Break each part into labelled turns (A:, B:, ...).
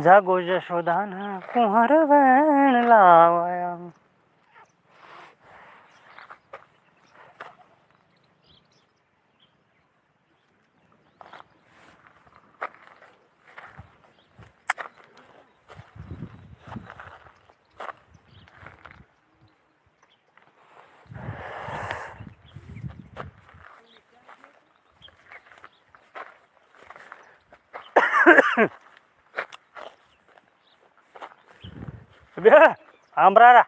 A: જાગો જશોદાના કુંવર વેણ લાવાયા. બે આંબરારા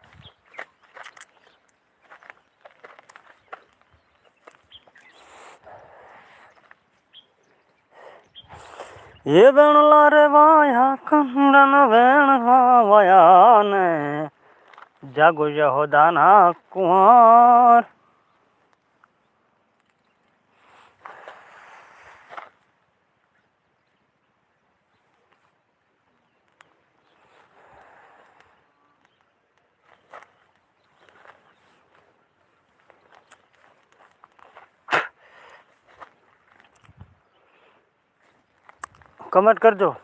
A: એ વેણલા રે વાયા કંડન વેણલા વાયા ને જાગો જહોદાના કુંવર. कमेंट कर दो।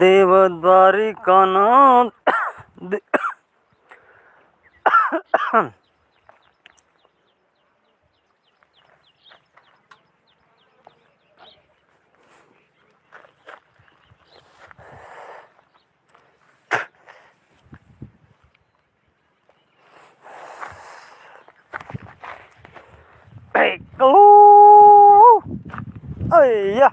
A: देव द्वारिका नाथ 哦，哎呀。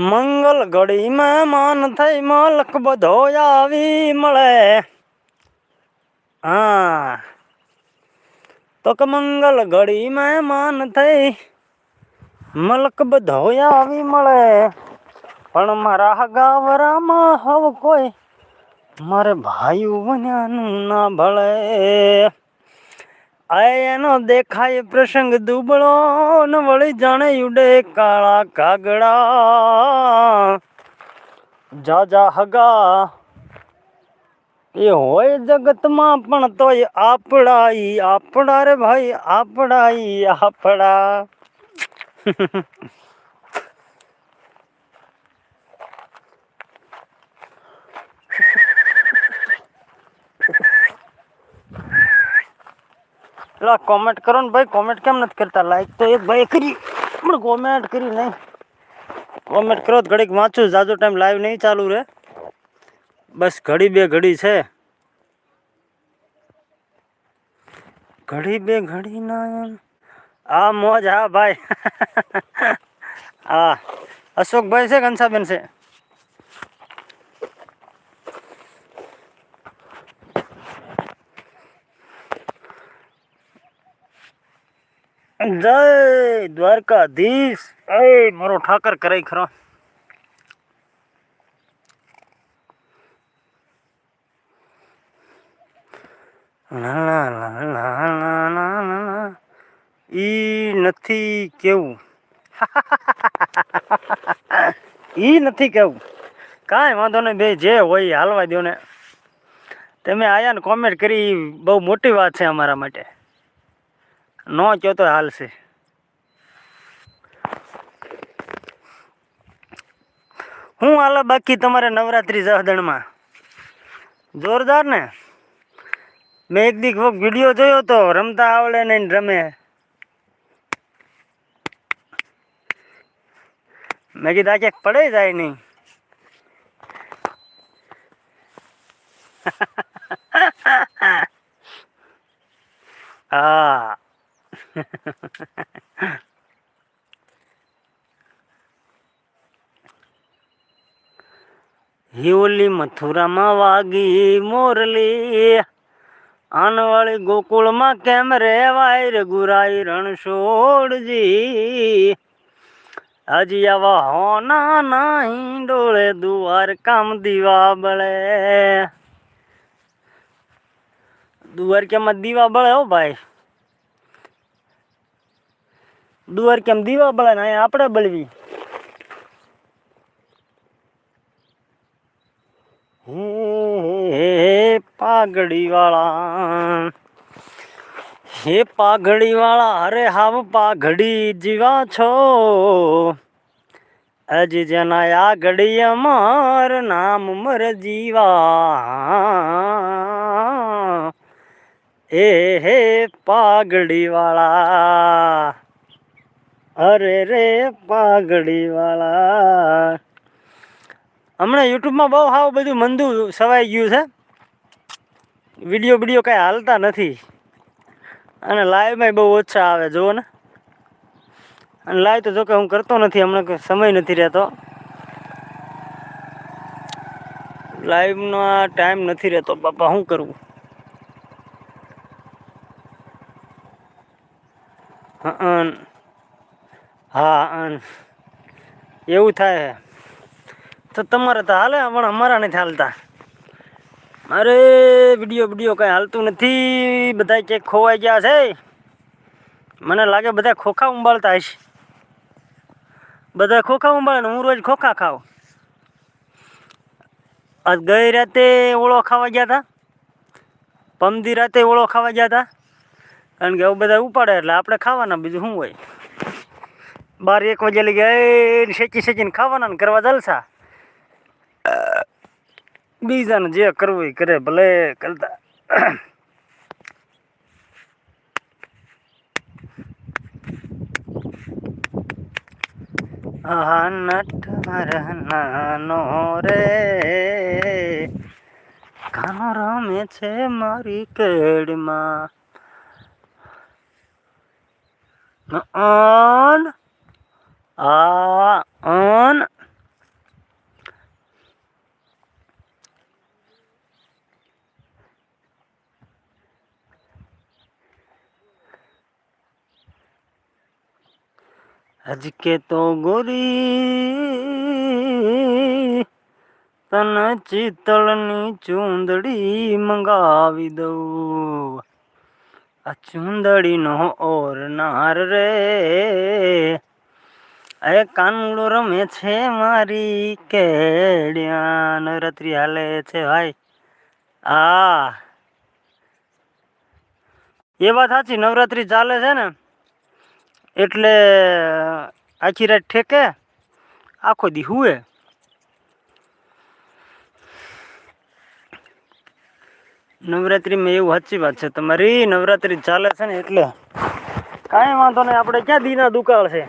A: મંગલ ઘડીમાં માન થઈ મલક બધો આવી મળે. હા. તો કે મંગલ ઘડીમાં માન થઈ મલક બધો આવી મળે. પણ મારા ગાવરામાં હવ કોઈ મારે ભાઈ બન્યાનું ના ભળે. એનો દેખાય પ્રસંગ દુબળો, ન વળી જાણે ઉડે કાળા કાગડા. જા જા, હગા. એ હોય જગતમાં પણ તોય આપડા ઈ આપડા રે ભાઈ આપડા આપડા. લા કોમેન્ટ કરો ને ભાઈ કોમેન્ટ કેમ નથી કરતા? લાઈક તો એક ભાઈ કરી, પણ કોમેન્ટ કરી નહીં. કોમેન્ટ કરો તો ઘડીક વાંચું, જાજો ટાઈમ લાઈવ નહીં ચાલુ રે બસ ઘડી બે ઘડી છે. ઘડી બે ઘડી ના. આ મોજ, હા ભાઈ. હા. અશોકભાઈ છે કંસાબેન છે? જય દ્વારકાધીશ. એ મારો ઠાકર કરે ખરો. ઈ નથી કેવું. ઈ નથી કેવું. કાંઈ વાંધો નહીં બે જે હોય હાલવા દો ને. તમે આયા ને કોમેન્ટ કરી બહુ મોટી વાત છે અમારા માટે. નો કહો તો હાલશે હું હાલે બાકી તમારે નવરાત્રી જહદણમાં. જોરદાર ને? મેં એક દી કોક વીડિયો જોયો તો રમતા આવડે ને રમે. મેં કીધું, આ ક્યાંક પડે જાય નહીં. હા. હિવલી મથુરામાં વાગી મોરલી. આનવાળી ગોકુળમાં કેમ રેવાય રે ગુરાઈ રણછોડજી? હજી આવા હોના નહીં ડોળે દુવાર કામ દીવા બળે. દુવાર કેમ દીવા બળે હો ભાઈ? દુવાર કેમ દીવા બળે ને અહીંયા આપણે બળવી. હે પાઘડી વાળા હે પાઘડી વાળા અરે હાવ પાઘડી જીવા છો. હજી જેના આ ઘડી અમાર નામ મર જીવા. એ, હે પાઘડી વાળા અરે રે પાઘડી વાળા હમણાં યુટ્યુબમાં બહુ હાવ બધું મંદું સવાઈ ગયું છે. વીડિયો વીડિયો કાંઈ હાલતા નથી. અને લાઈવમાં બહુ ઓછા આવે, જુઓ ને. અને લાઈવ તો જોકે હું કરતો નથી, હમણાં સમય નથી રહેતો. લાઈવનો ટાઈમ નથી રહેતો, બાપા શું કરવું હં. હા એવું થાય. તો તમારે તો હાલે, પણ અમારા નથી હાલતા. મારે વીડિયો વીડિયો કાંઈ હાલતું નથી. બધા ક્યાંક ખોવાઈ ગયા છે. મને લાગે બધા ખોખા ઉંબાળતા હશે. બધા ખોખા ઉંબાળે હું રોજ ખોખા ખાઉં. આજ ગઈ રાતે ઓળો ખાવા ગયા હતા પમદી રાતે ઓળો ખાવા ગયા હતા કારણ કે બધા ઉપાડે એટલે આપણે ખાવાના, બીજું શું હોય? બાર એક વાગે લઈ ગયા. શેકી શેકીને ખાવાના ને કરવા જલસા બીજાને જે કરવું એ કરે, ભલે કરતા. આહા નટવર નાનો રે. કાનો રમે છે મારી કેડમાં. આ અન હજકે તો ગોરી તને ચિતળની ચૂંદડી મંગાવી દઉં. આ ચૂંદડીનો ઓરનાર રે. એ કાનુડો રમે છે મારી કેડિયા નવરાત્રી હાલે છે ભાઈ. આ એ વાત સાચી, નવરાત્રી ચાલે છે ને, એટલે આખી રાત ઠેકે, આખો દી હુએ. નવરાત્રીમાં એવું સાચી વાત છે, તમારી નવરાત્રી ચાલે છે ને એટલે કાંઈ વાંધો નહીં, આપણે ક્યાં દીના દુકાળ છે?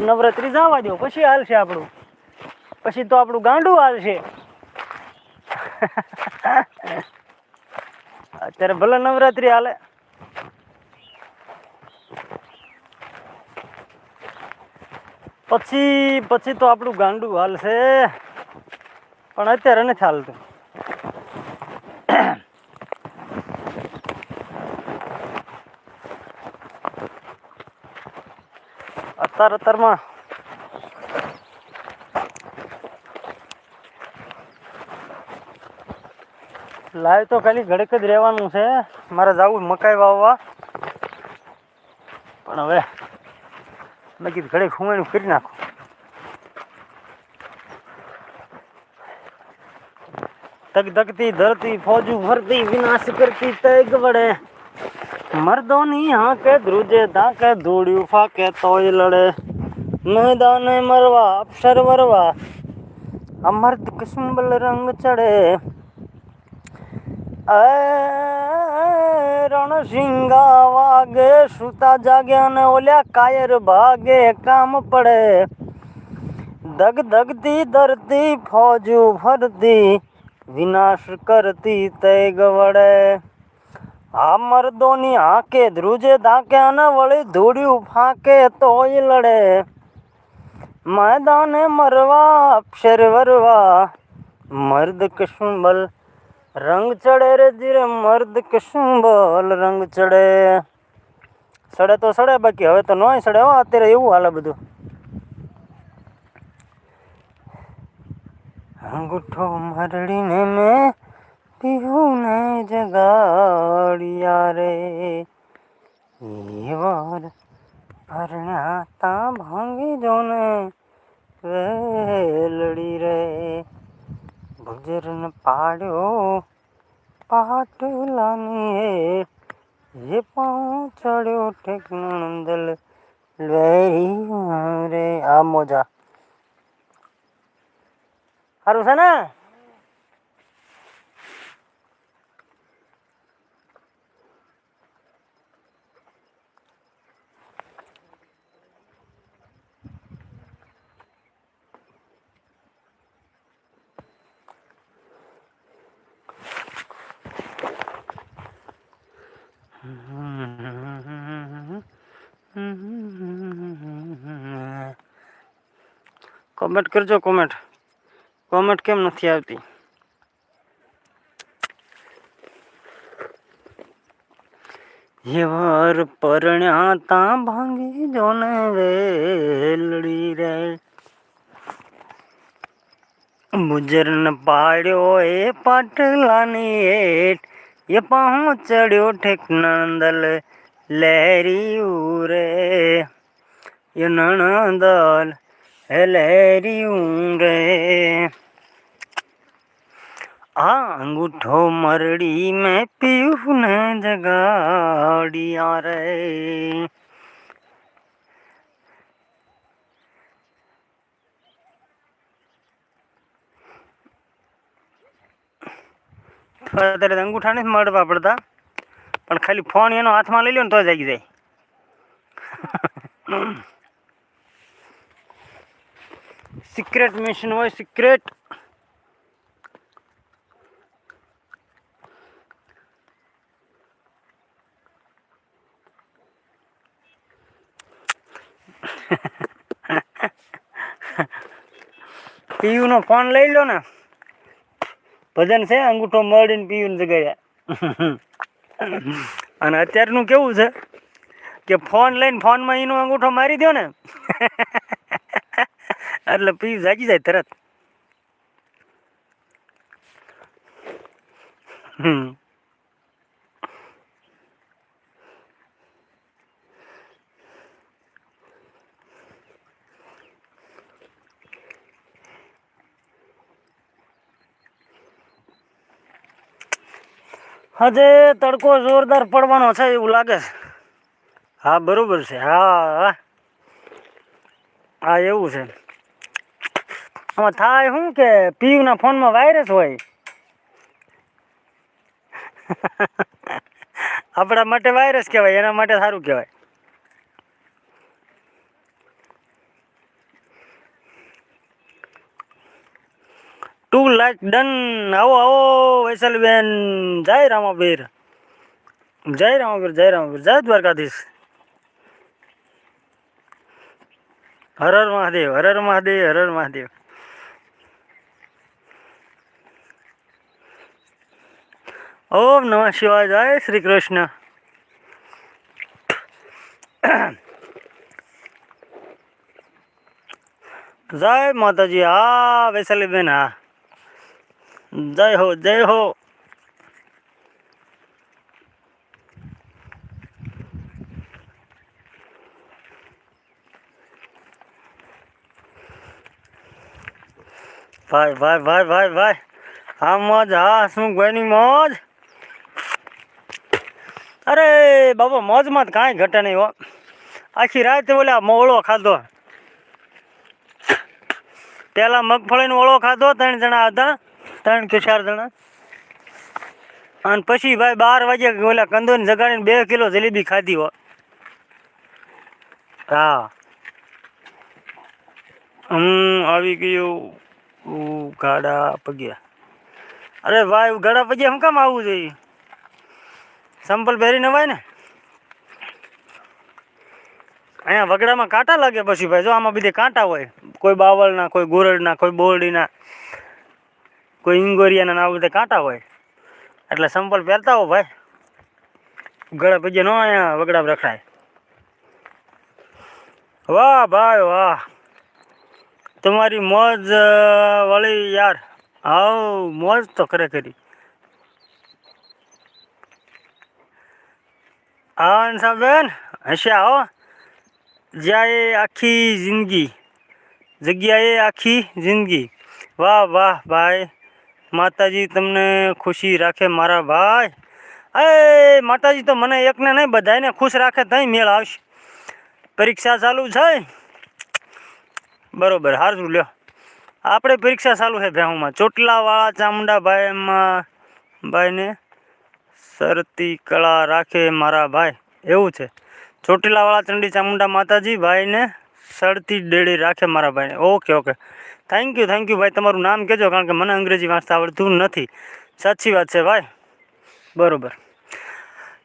A: નવરાત્રી જવા દો પછી હાલશે આપણું. પછી તો આપણું ગાંડું હાલશે. અત્યારે ભલે નવરાત્રી હાલે. પછી પછી તો આપણું ગાંડું હાલશે. પણ અત્યારે નથી હાલતું. અત્યાર અત્યારમાં લાઈવ તો ખાલી ઘડીક જ રહેવાનું છે. મારે જવું મકાઈ વાવવા. પણ હવે મેં કીધું ઘડીક હુંવાનું કરી નાખું. તક ધકતી ધરતી, ફોજુ, ફરતી, વિનાશ કરતી તગ વડે. મર્દોની હાકે ધ્રુજે, ધાકે ધૂળ્યું ફાકે તોય લડે. મેદાને મરવા અક્ષર વરવા, અમર્દ કુસુંબલ રંગ ચડે. રણસિંગા વાગે, સુતા જાગ્યા ને ઓલ્યા કાયર ભાગે કામ પડે. ધગ ધગતી ધરતી, ફોજુ ફરતી, વિનાશ કરતી તૈગ વડે. આ મર્દોની આંખે ધ્રુજે ધાકે અને વળી ધૂળ્યું ફાંકે તોય લડે. મેદાને મરવા અક્ષર વરવા. મર્દ કશુંબલ રંગ ચડે રે ધીરે, મર્દ કશુંબલ રંગ ચડે. સડે તો સડે બાકી, હવે તો નોય સડે. હો, અત્યારે એવું હાલે બધું. અંગૂઠો મરડીને મેં પીવું જગાડ્યા રે. વાર ભરણ્યા તા ભાંગી જોને વેલડી રે. ગુજરન પાડ્યો પાટલાની હે એ પહોંચડ્યો ઠેકનંદલ વેરી રે. આ મોજા. સારું છે ને? કોમેન્ટ કરજો કોમેન્ટ કોમેન્ટ કેમ નથી આવતી? વાર પરણ્યા તા ભાંગી જો ને વેલડી રે. મુજરન પાડ્યો એ પાટલાની એટ એ પહોંચડ્યો ઠેકનંદલ લહેરી ઉરે. એ નણંદલ હે રે. આ અંગૂઠો મરડી મેં પીયું ને જગાડિયા રે. અત્યારે અંગૂઠા નથી મળવા પડતા. પણ ખાલી ફોન એનો હાથમાં લઈ લો ને તો જાગી જાય. સિક્રેટ મિશન હોય સિક્રેટ પીયુ નો ફોન લઈ લો ને. ભજન છે, અંગૂઠો મળીને પીયું જગ્યાએ. અને અત્યારનું કેવું છે કે ફોન લઈને ફોનમાં એનો અંગૂઠો મારી દો ને. એટલે પીયું જાગી જાય તરત. હજે તડકો જોરદાર પડવાનો છે એવું લાગે છે. હા, બરોબર છે. હા. હા, એવું છે. આમાં થાય શું કે પીયુના ફોનમાં વાયરસ હોય? આપણા માટે વાયરસ કહેવાય, એના માટે સારું કહેવાય. ટુ લાઈક ડન આવો આવો, વૈશાલીબેન. જય રામાબીર જય રામાબીર જય રામાબીર જય દ્વારકાધીશ. હર હર મહાદેવ, હર હર મહાદેવ, હર હર મહાદેવ. ઓમ નમઃ શિવાય, જય શ્રી કૃષ્ણ. જય માતાજી, હા, વૈશાલીબેન, હા. જય હો જય હો. ભાઈ ભાઈ ભાઈ ભાઈ ભાઈ. હા મોજ, હા, શું ગોયની મોજ? અરે બાબા, મોજમાં તો કાંઈ ઘટે નહીં હો. આખી રાત ઓલા મોળો ખાધો. પેલા મગફળીનો ઓળો ખાધો, ત્રણ જણા હતા, ત્રણ કે ચાર જણા. અને પછી ભાઈ બાર વાગે ઓલા કંદોને જગાડીને બે કિલો જલેબી ખાધી હો. હા. હમ, આવી ગયું. ગાડા પગ્યા. અરે ભાઈ ગાડા પગ્યા શું કામ આવવું જોઈએ? સંપલ પહેરી નવાય ને? અહીંયા વગડામાં કાંટા લાગે પછી ભાઈ જો આમાં બીજે કાંટા હોય. કોઈ બાવળના, કોઈ ગોરડના, કોઈ બોરડીના, કોઈ ઇંગોરિયાના આવા બધા કાંટા હોય. એટલે સંપલ પહેરતા હો ભાઈ. ગળા પગે ન અહીંયા વગડા રખાય વાહ ભાઈ વાહ. તમારી મોજ વળી યાર. હાવ મોજ તો ખરેખરી. હા સાહેબેન હશે આવો જ્યાં આખી જિંદગી જગ્યાએ આખી જિંદગી વાહ વાહ ભાઈ માતાજી તમને ખુશી રાખે મારા ભાઈ એ માતાજી તો મને એકને નહીં બધાને ખુશ રાખે તઈ મેળ આવશે પરીક્ષા ચાલુ છે બરોબર સારું લ્યો આપણે પરીક્ષા ચાલુ છે ભેહુમાં ચોટલાવાળા ચામુંડાભાઈ એમાં ભાઈને સરતી કળા રાખે મારા ભાઈ. એવું છે. ચોટીલાવાળા ચંડી ચામુંડા માતાજી ભાઈને સડતી ડેડી રાખે મારા ભાઈને. Okay okay. Thank you thank you ભાઈ, તમારું નામ કહેજો, કારણ કે મને અંગ્રેજી વાંચતા આવડતું નથી. સાચી વાત છે ભાઈ. બરોબર.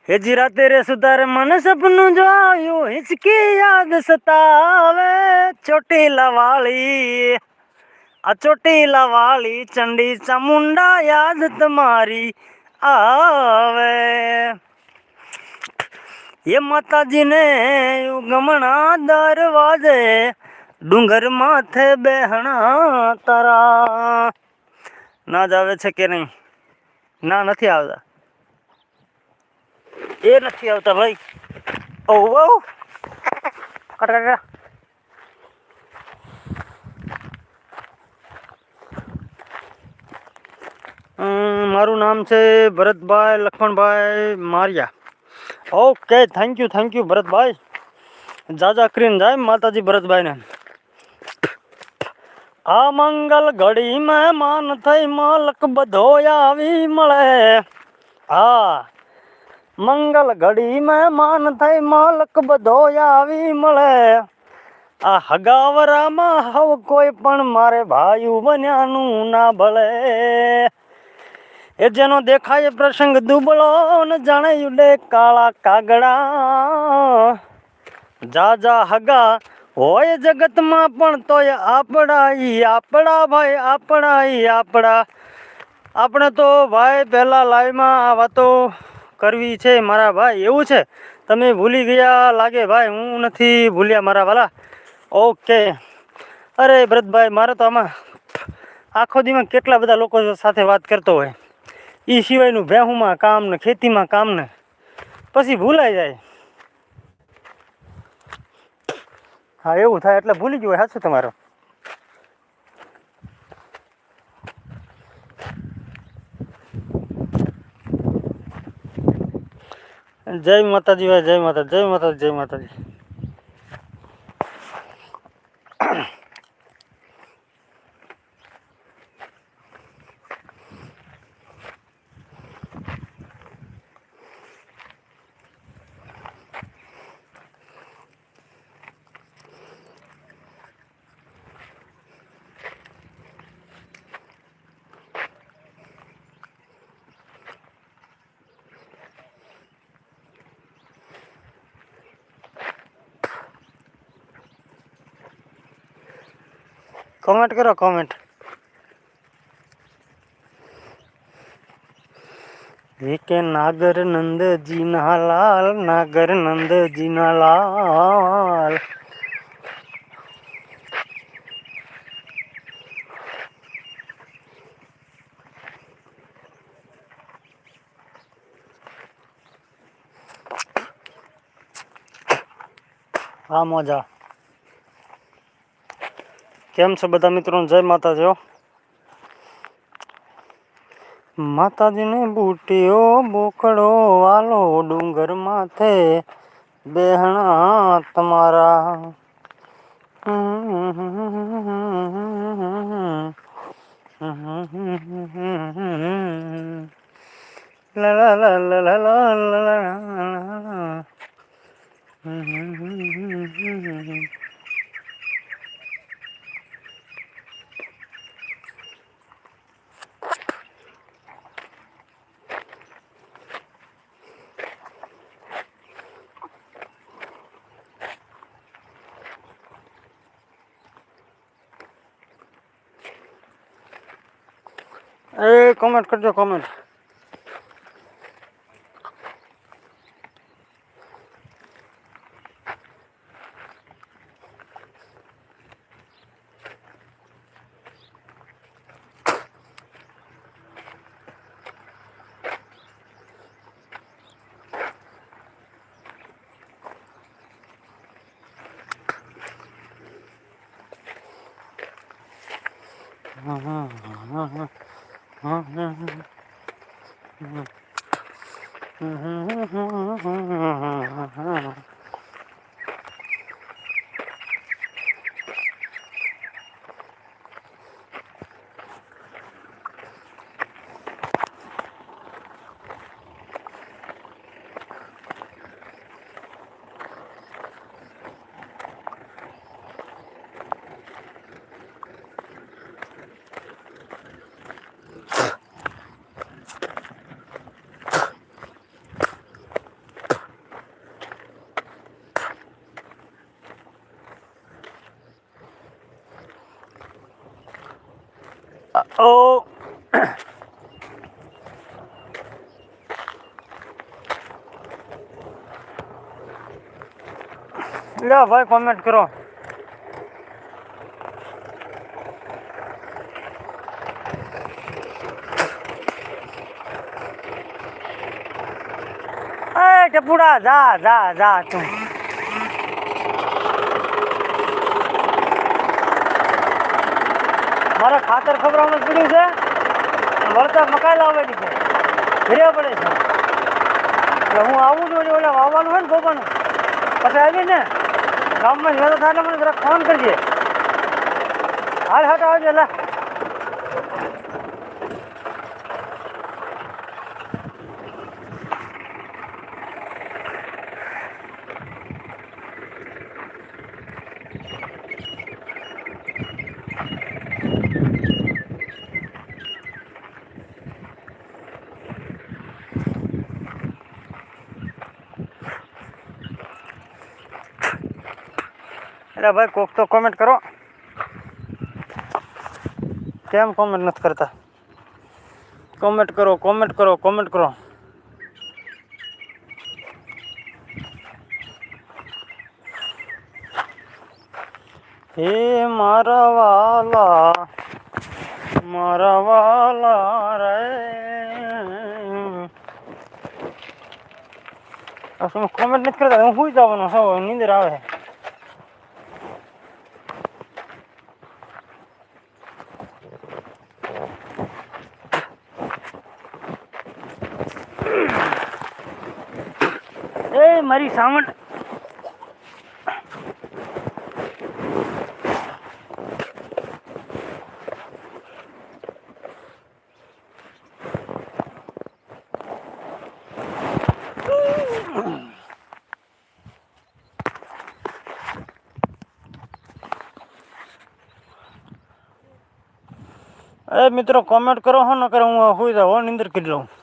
A: હેજી રાતે રે સુધારે મને સપનું જોયું, હિંચકી યાદ સતાવે ચોટીલા વાળી આ ચોટીલા વાળી ચંડી ચામુંડા યાદ તમારી. આવે. એ માતાજીને ગમણા દરવાજે ડુંગર માથે બેહણા તારા. ના જ આવે છે કે નહીં? ના, નથી આવતા. એ નથી આવતા ભાઈ. ઓ ઓ કટકા મારું નામ છે Bharatbhai Lakhmanbhai Mariya. Okay thank you thank you Bharatbhai. જાજા કરીને જાય માતાજી ભરતભાઈને. આ મંગલ ઘડી મહેમાન થઈ માલક બધો આવી મળે. હા, મંગલ ઘડી મહેમાન થઈ માલક બધો આવી મળે. આ હગાવરામાં હવ કોઈ પણ મારે ભાઈ બન્યાનું ના ભળે એ જેનો દેખાય પ્રસંગ દુબળો ને જાણે ઉડે કાળા કાગડા. જા જા, હગા, હોય જગતમાં પણ તોય આપણા ઈ આપણા ભાઈ આપણા ઈ આપણા. આપણે તો ભાઈ પહેલાં લાઈવમાં આ વાતો કરવી છે, મારા ભાઈ, એવું છે. તમે ભૂલી ગયા લાગે ભાઈ, હું નથી ભૂલ્યા મારા વાલા. ઓકે. અરે, ભરતભાઈ, મારે તો આમાં આખો દીમાં કેટલા બધા લોકો સાથે વાત કરતો હોય. એ સિવાયનું ભેહુમાં કામ ને ખેતીમાં કામ ને પછી ભૂલાઈ જાય. હા, એવું થાય એટલે ભૂલી ગયું હોય સાચું તમારો. જય માતાજી ભાઈ જય માતા જય માતાજી જય માતાજી. કોમેન્ટ કરો કોમેન્ટ કે નાગર નંદજી ના લાલ નાગર નંદજી ના લાલ હા મોજા કેમ છો બધા મિત્રો જય માતાજી. માતાજીને બુટીઓ બોકડો વાલો ડુંગર માથે બેહણા તમારા લા લા લા લા લા લા લા લા. હમ હમ હમ હમ હમ હમ. એ કોમેન્ટ કરજો કોમેન્ટ ઓ. લો ભાઈ કોમેન્ટ કરો. એ ટપુડા જા જા જા તું. મારે ખાતર ખબરામાં પડ્યું છે. વળતા મકાઈ લાવવાની છે. ઘરે પડે છે. એટલે હું આવું છું એટલે વાવવાનું હોય ને બોબાનું પછી આવીને ગામમાં જતો થાય મને જરાક ફોન કરજે. હાલ હાટ આવજો, લે. એટલે ભાઈ, કોક તો કોમેન્ટ કરો. કેમ કોમેન્ટ નથી કરતા? કોમેન્ટ કરો કોમેન્ટ કરો કોમેન્ટ કરો. હે મારા વાલા મારા વાલા રે. આ શું કોમેન્ટ નથી કરતા? હું સુઈ જવાનું સૌ નીંદર આવે એ મારી સાવણ એ મિત્રો કોમેન્ટ કરો હો ન કરે હું હોય તો હો, નિંદર કરી લઉં.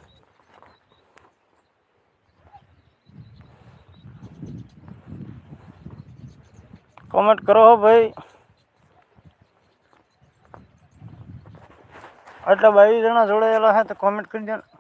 A: કોમેન્ટ કરો હો ભાઈ. એટલે બાવીસ જણા જોડાયેલા હે તો કોમેન્ટ કરી દો ને.